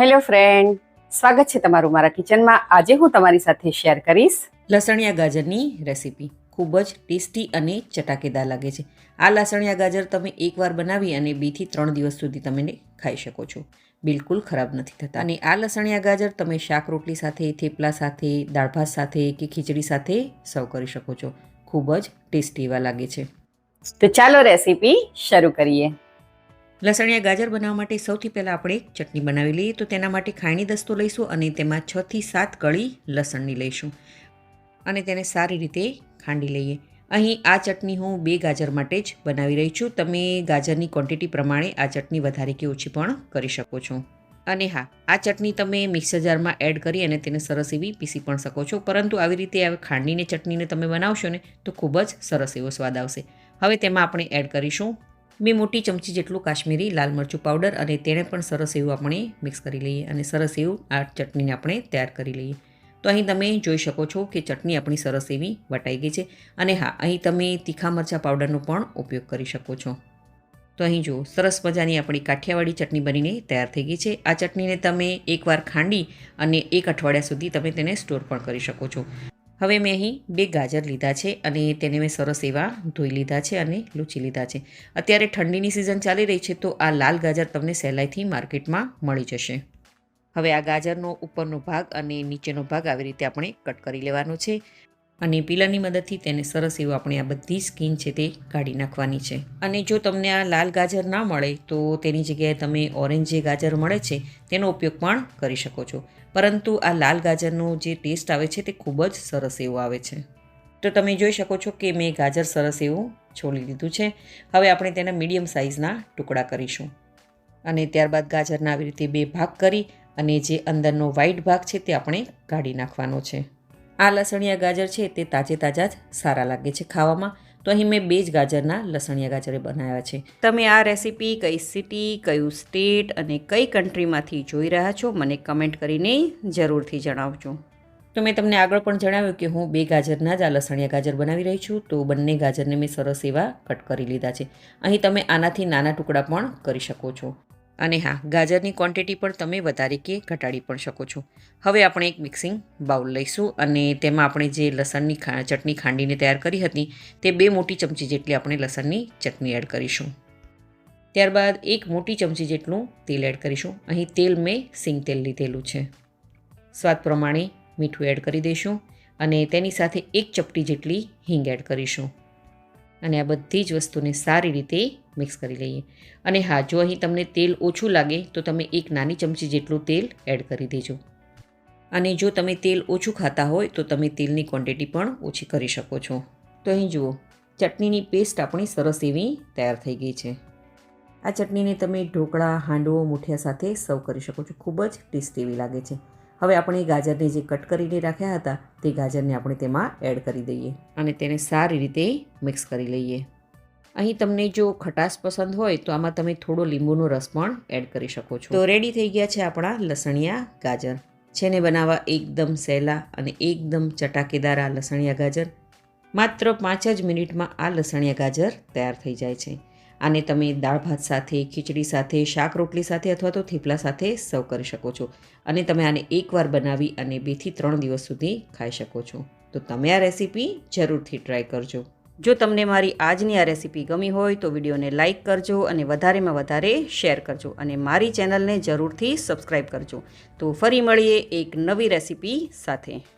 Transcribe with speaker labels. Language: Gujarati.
Speaker 1: હેલો ફ્રેન્ડ સ્વાગત છે તમારું મારા કિચનમાં. આજે હું તમારી સાથે શેર કરીશ
Speaker 2: લસણિયા ગાજરની રેસીપી. ખૂબ જ ટેસ્ટી અને ચટાકેદાર લાગે છે. આ લસણિયા ગાજર તમે એકવાર બનાવી અને બેથી ત્રણ દિવસ સુધી તમે ખાઈ શકો છો. બિલકુલ ખરાબ નથી થતા. અને આ લસણિયા ગાજર તમે શાક રોટલી સાથે થેપલા સાથે દાળ ભાત સાથે કે ખીચડી સાથે સર્વ કરી શકો છો. ખૂબ જ ટેસ્ટી એવા લાગે છે.
Speaker 1: તો ચાલો રેસીપી શરૂ કરીએ.
Speaker 2: લસણિયા ગાજર બનાવવા માટે સૌથી પહેલાં આપણે ચટણી બનાવી લઈએ. તો તેના માટે ખાયણી દસ્તો લઈશું અને તેમાં છથી સાત કળી લસણની લઈશું. અને તેને સારી રીતે ખાંડી લઈએ. અહીં આ ચટણી હું બે ગાજર માટે જ બનાવી રહી છું. તમે ગાજરની ક્વોન્ટિટી પ્રમાણે આ ચટણી વધારે કે ઓછી પણ કરી શકો છો. અને હા, આ ચટણી તમે મિક્સર જારમાં એડ કરી અને તેને સરસ એવી પીસી પણ શકો છો. પરંતુ આવી રીતે ખાંડીને ચટણીને તમે બનાવશો ને, તો ખૂબ જ સરસ એવો સ્વાદ આવશે. હવે તેમાં આપણે એડ કરીશું બે મોટી ચમચી જેટલું કાશ્મીરી લાલ મરચું પાવડર અને તેને પણ સરસ એવું આપણે મિક્સ કરી લઈએ અને સરસ એવું આ ચટણીને આપણે તૈયાર કરી લઈએ. તો અહીં તમે જોઈ શકો છો કે ચટણી આપણી સરસ એવી વટાઈ ગઈ છે અને હા, અહીં તમે તીખા મરચાં પાવડરનો પણ ઉપયોગ કરી શકો છો. તો અહીં જુઓ, સરસ મજાની આપણી કાઠિયાવાડી ચટણી બનીને તૈયાર થઈ ગઈ છે. આ ચટણીને તમે એકવાર ખાંડી અને એક અઠવાડિયા સુધી તમે તેને સ્ટોર પણ કરી શકો છો. હવે મેં અહીં બે ગાજર લીધા છે અને તેને મેં સરસ એવા ધોઈ લીધા છે અને લૂછી લીધા છે. અત્યારે ઠંડીની સિઝન ચાલી રહી છે તો આ લાલ ગાજર તમને સહેલાઈથી માર્કેટમાં મળી જશે. હવે આ ગાજરનો ઉપરનો ભાગ અને નીચેનો ભાગ આવી રીતે આપણે કટ કરી લેવાનો છે. અને પીલાની મદદથી તેને સરસ એવું આપણે આ બધી સ્કીન છે તે કાઢી નાખવાની છે. અને જો તમને આ લાલ ગાજર ના મળે, તો તેની જગ્યાએ તમે ઓરેન્જ જે ગાજર મળે છે, તેનો ઉપયોગ પણ કરી શકો છો. પરંતુ આ લાલ ગાજરનો જે ટેસ્ટ આવે છે તે ખૂબ જ સરસ એવો આવે છે. તો તમે જોઈ શકો છો કે મેં ગાજર સરસ એવું છોલી દીધું છે. હવે આપણે તેના મીડિયમ સાઇઝના ટુકડા કરીશું. અને ત્યારબાદ ગાજરના આવી રીતે બે ભાગ કરી અને જે અંદરનો વ્હાઈટ ભાગ છે તે આપણે કાઢી નાખવાનો છે. આ લસણિયા ગાજર છે તે તાજે તાજા જ સારા લાગે છે ખાવામાં. તો અહીં મેં બે જ ગાજરના લસણિયા ગાજરે બનાવ્યા છે.
Speaker 1: તમે આ રેસીપી કઈ સિટી, કયું સ્ટેટ અને કઈ કન્ટ્રીમાંથી જોઈ રહ્યા છો મને કમેન્ટ કરીને જરૂરથી જણાવજો.
Speaker 2: તો મેં તમને આગળ પણ જણાવ્યું કે હું બે ગાજરના જ આ લસણિયા ગાજર બનાવી રહી છું. તો બંને ગાજરને મેં સરસ એવા કટ કરી લીધા છે. અહીં તમે આનાથી નાના ટુકડા પણ કરી શકો છો. અને હા, ગાજરની ક્વોન્ટિટી પણ તમે વધારે કે ઘટાડી પણ શકો છો. હવે આપણે એક મિક્સિંગ બાઉલ લઈશું અને તેમાં આપણે જે લસણની ચટણી ખાંડીને તૈયાર કરી હતી, તે બે મોટી ચમચી જેટલી આપણે લસણની ચટણી એડ કરીશું. ત્યારબાદ એક મોટી ચમચી જેટલું તેલ એડ કરીશું. અહીં તેલ મેં સિંગ તેલ લીધેલું છે. સ્વાદ પ્રમાણે મીઠું એડ કરી દઈશું અને તેની સાથે એક ચપટી જેટલી હિંગ એડ કરીશું. અને આ બધી જ વસ્તુને સારી રીતે મિક્સ કરી લઈએ. અને હા, જો અહીં તમને તેલ ઓછું લાગે, તો તમે એક નાની ચમચી જેટલું તેલ એડ કરી દેજો. અને જો તમે તેલ ઓછું ખાતા હોય, તો તમે તેલની ક્વોન્ટિટી પણ ઓછી કરી શકો છો. તો અહીં જુઓ, ચટણીની પેસ્ટ આપણી સરસ એવી તૈયાર થઈ ગઈ છે. આ ચટણીને તમે ઢોકળા, હાંડવો, મૂઠિયા સાથે સર્વ કરી શકો છો. ખૂબ જ ટેસ્ટી એવી લાગે છે. હવે આપણે ગાજરને જે કટ કરીને રાખ્યા હતા, તે ગાજરને આપણે તેમાં એડ કરી દઈએ અને તેને સારી રીતે મિક્સ કરી લઈએ. અહીં તમને જો ખટાશ પસંદ હોય, તો આમાં તમે થોડો લીંબુનો રસ પણ એડ કરી શકો છો. તો રેડી થઈ ગયા છે આપણા લસણિયા ગાજર. છે ને બનાવવા એકદમ સહેલા અને એકદમ ચટાકેદાર આ લસણિયા ગાજર. માત્ર પાંચ જ મિનિટમાં આ લસણિયા ગાજર તૈયાર થઈ જાય છે. આને તમે દાળ ભાત સાથે, ખીચડી સાથે, શાક રોટલી સાથે અથવા તો થેપલા સાથે સર્વ કરી શકો છો. અને તમે આને એકવાર બનાવી અને બેથી ત્રણ દિવસ સુધી ખાઈ શકો છો. તો તમે આ રેસીપી જરૂરથી ટ્રાય કરજો.
Speaker 1: જો તમને મારી આજની આ રેસીપી ગમી હોય તો વિડીયોને લાઇક કરજો અને વધારેમાં વધારે શેર કરજો અને મારી ચેનલને જરૂરથી સબસ્ક્રાઈબ કરજો. તો ફરી મળીએ એક નવી રેસીપી સાથે.